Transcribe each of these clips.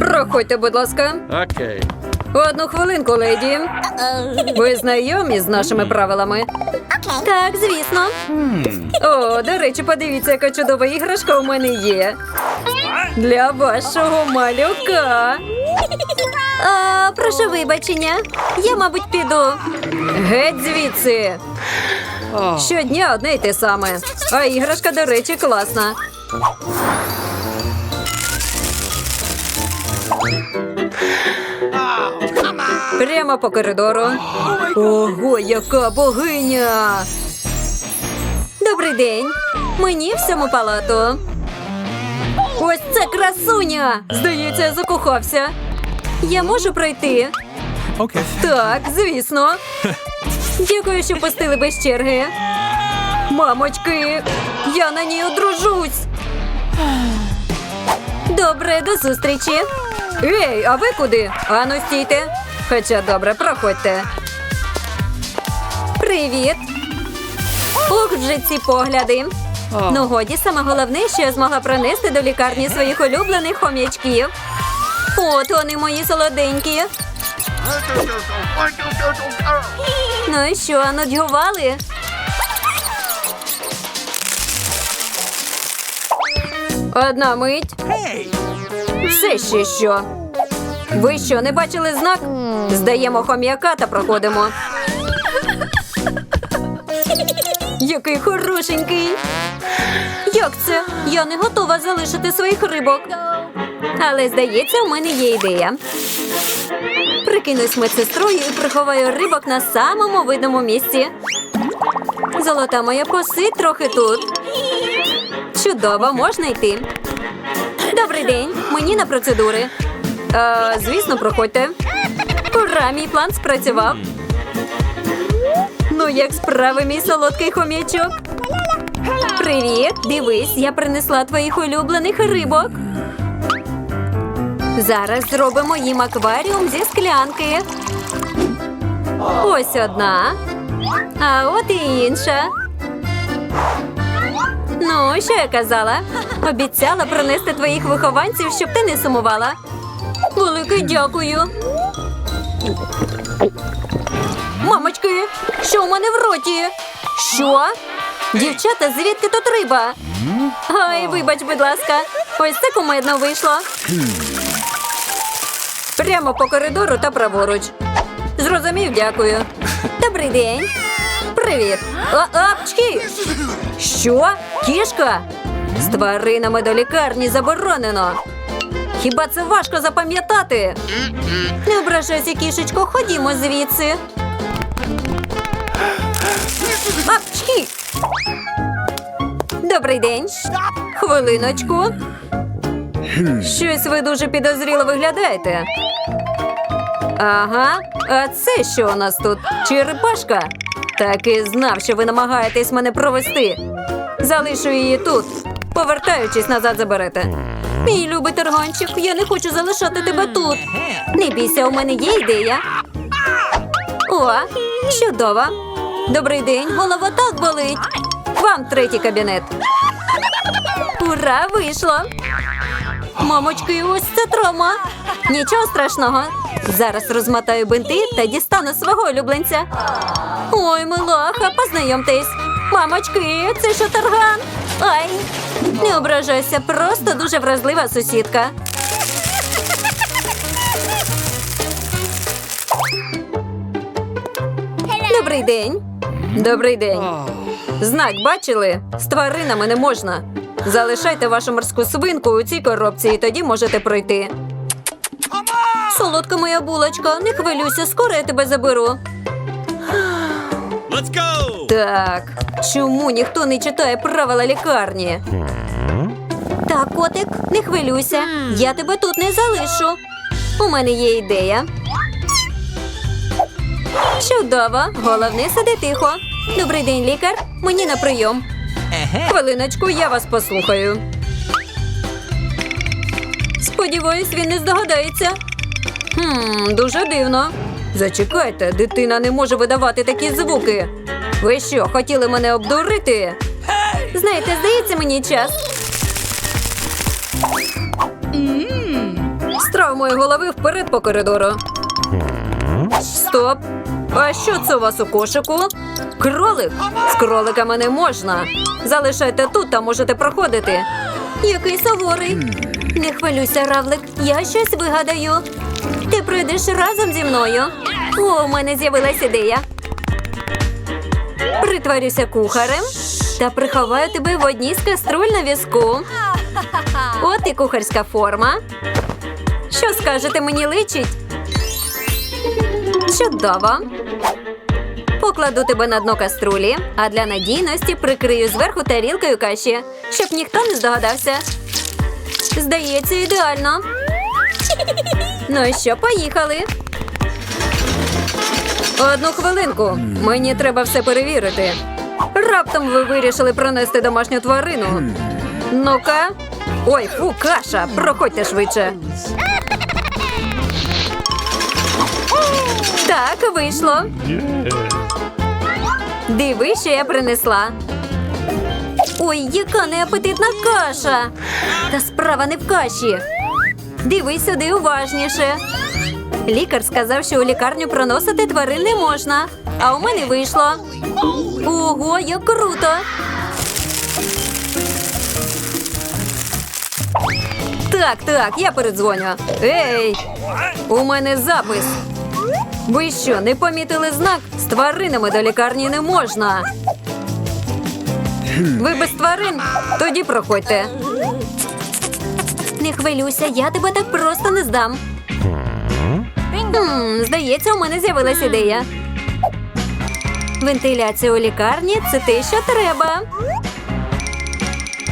Проходьте, будь ласка. Okay. Одну хвилинку, леді. Ви знайомі з нашими правилами? Так, звісно. О, до речі, подивіться, яка чудова іграшка у мене є. Для вашого малюка. А, прошу вибачення. Я, мабуть, піду. Геть звідси. Щодня одне й те саме. А іграшка, до речі, класна. Прямо по коридору. Ого, яка богиня! Добрий день. Мені в цьому палату. Ось це красуня! Здається, я закохався. Я можу пройти? Okay. Так, звісно. Дякую, що пустили без черги. Мамочки, я на ній одружусь. Добре, до зустрічі. Ей, а ви куди? Ану, стійте. Хоча добре, проходьте. Привіт. Ох, вже ці погляди. Ну, годі, саме головне, що я змогла пронести до лікарні своїх улюблених хом'ячків. От вони мої солоденькі. Ну і що, нудьгували? Одна мить. Все ще що. Ви що, не бачили знак? Здаємо хом'яка та проходимо. Який хорошенький. Як це? Я не готова залишити своїх рибок. Але здається, у мене є ідея. Прикинусь медсестрою і приховаю рибок на самому видному місці. Золота моя посидь трохи тут. Чудово, можна йти. Добрий день, мені на процедури. Е, звісно, проходьте. Ура, мій план спрацював. Ну, як справи, мій солодкий хом'ячок. Привіт, дивись, я принесла твоїх улюблених рибок. Зараз зробимо їм акваріум зі склянки. Ось одна. А от і інша. Ну, що я казала? Обіцяла принести твоїх вихованців, щоб ти не сумувала. Велике дякую. Мамочки, що у мене в роті? Що? Дівчата, звідки тут риба? Ой, вибач, будь ласка. Ось це кумедно вийшло. Прямо по коридору та праворуч. Зрозумів, дякую. Добрий день. Привіт. Апчки! Що? Кішка? З тваринами до лікарні заборонено. Хіба це важко запам'ятати? Не ображайся, кішечко, ходімо звідси. Апчки! Добрий день. Хвилиночку. Щось ви дуже підозріло виглядаєте. Ага, а це що у нас тут? Черепашка? Так і знав, що ви намагаєтесь мене провести. Залишу її тут. Повертаючись назад заберете. Мій любий торганчик, я не хочу залишати тебе тут. Не бійся, у мене є ідея. О, чудово. Добрий день, голова так болить. Вам третій кабінет. Ура, вийшло. Мамочки, ось це трома. Нічого страшного. Зараз розмотаю бинти та дістану свого улюбленця. Ой, милаха, познайомтесь. Мамочки, це що тарган? Ай, не ображайся, просто дуже вразлива сусідка. Добрий день. Добрий день. Знак бачили? З тваринами не можна. Залишайте вашу морську свинку у цій коробці, і тоді можете пройти. Солодка моя булочка, не хвилюйся, скоро я тебе заберу. Let's go! Так, чому ніхто не читає правила лікарні? Так, котик, не хвилюйся. Я тебе тут не залишу. У мене є ідея. Чудово, головне сиди тихо. Добрий день, лікар. Мені на прийом. Хвилиночку, я вас послухаю. Сподіваюсь, він не здогадається. Хм, дуже дивно. Зачекайте, дитина не може видавати такі звуки. Ви що, хотіли мене обдурити? Знаєте, здається мені час. Справ моєї голови вперед по коридору. Стоп. А що це у вас у кошику? Кролик? З кроликами не можна. Залишайте тут та можете проходити. Який суворий. Не хвилюйся, Равлик, я щось вигадаю. Ти прийдеш разом зі мною. О, у мене з'явилась ідея. Притворюся кухарем та приховаю тебе в одній з каструль на візку. От і кухарська форма. Що скажете, мені личить? Чудово. Покладу тебе на дно каструлі, а для надійності прикрию зверху тарілкою каші, щоб ніхто не здогадався. Здається, ідеально. Ну і що, поїхали. Одну хвилинку. Мені треба все перевірити. Раптом ви вирішили пронести домашню тварину. Ну-ка. Ой, фу, каша. Проходьте швидше. Так, вийшло. Диви, що я принесла. Ой, яка неапетитна каша. Та справа не в каші. Дивись сюди уважніше. Лікар сказав, що у лікарню проносити тварин не можна. А у мене вийшло. Ого, як круто! Так, так, я передзвоню. Ей! У мене запис. Ви що, не помітили знак? З тваринами до лікарні не можна. Ви без тварин? Тоді проходьте. Не хвилюйся, я тебе так просто не здам. Хм, здається, у мене з'явилась ідея. Вентиляція у лікарні це те, що треба.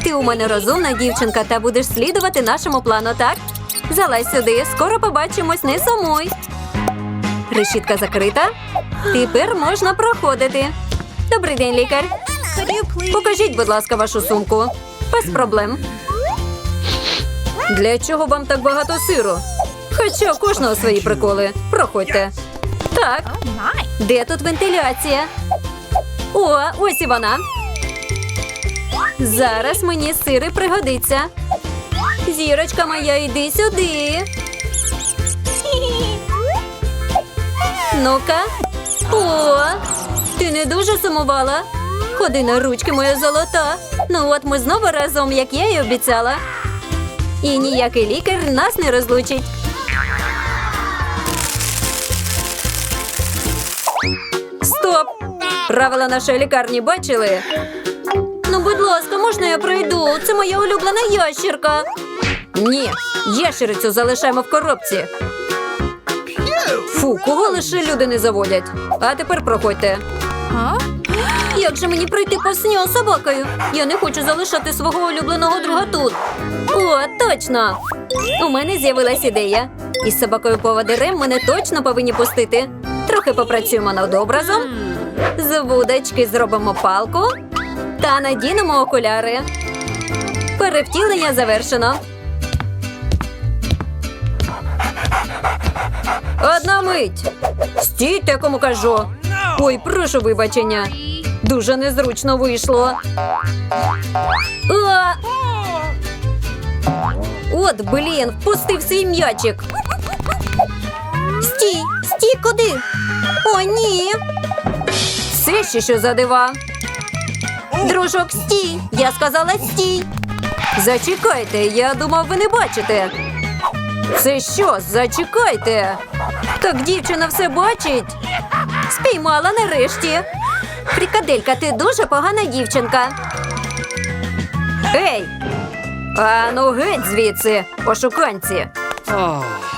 Ти у мене розумна дівчинка та будеш слідувати нашому плану, так? Залазь сюди, скоро побачимось, не сумуй. Решітка закрита. Тепер можна проходити. Добрий день, лікар. Покажіть, будь ласка, вашу сумку. Без проблем. Для чого вам так багато сиру? Хоча кожного свої приколи. Проходьте. Так, де тут вентиляція? О, ось і вона. Зараз мені сири пригодиться. Зірочка моя, йди сюди. Ну-ка. О, ти не дуже сумувала. Ходи на ручки, моя золота. Ну от ми знову разом, як я й обіцяла. І ніякий лікар нас не розлучить. Стоп! Правила нашої лікарні бачили? Ну, будь ласка, можна я пройду? Це моя улюблена ящірка. Ні, ящерицю залишаємо в коробці. Фу, кого лише люди не заводять. А тепер проходьте. Як же мені пройти повз нього собакою? Я не хочу залишати свого улюбленого друга тут. О, точно! У мене з'явилась ідея. Із собакою поводирем мене точно повинні пустити. Трохи попрацюємо над образом. З вудочки зробимо палку та надінемо окуляри. Перевтілення завершено. Одна мить. Стійте, кому кажу. Ой, прошу вибачення. Дуже незручно вийшло. А! От, блін, впустив свій м'ячик. Стій, стій куди? О, ні. Це ще що за дива? Дружок, стій. Я сказала стій. Зачекайте, я думав, ви не бачите. Це що? Зачекайте. Так дівчина все бачить. Спіймала нарешті. Фрікаделька, ти дуже погана дівчинка. А ну геть звідси, пошуканці.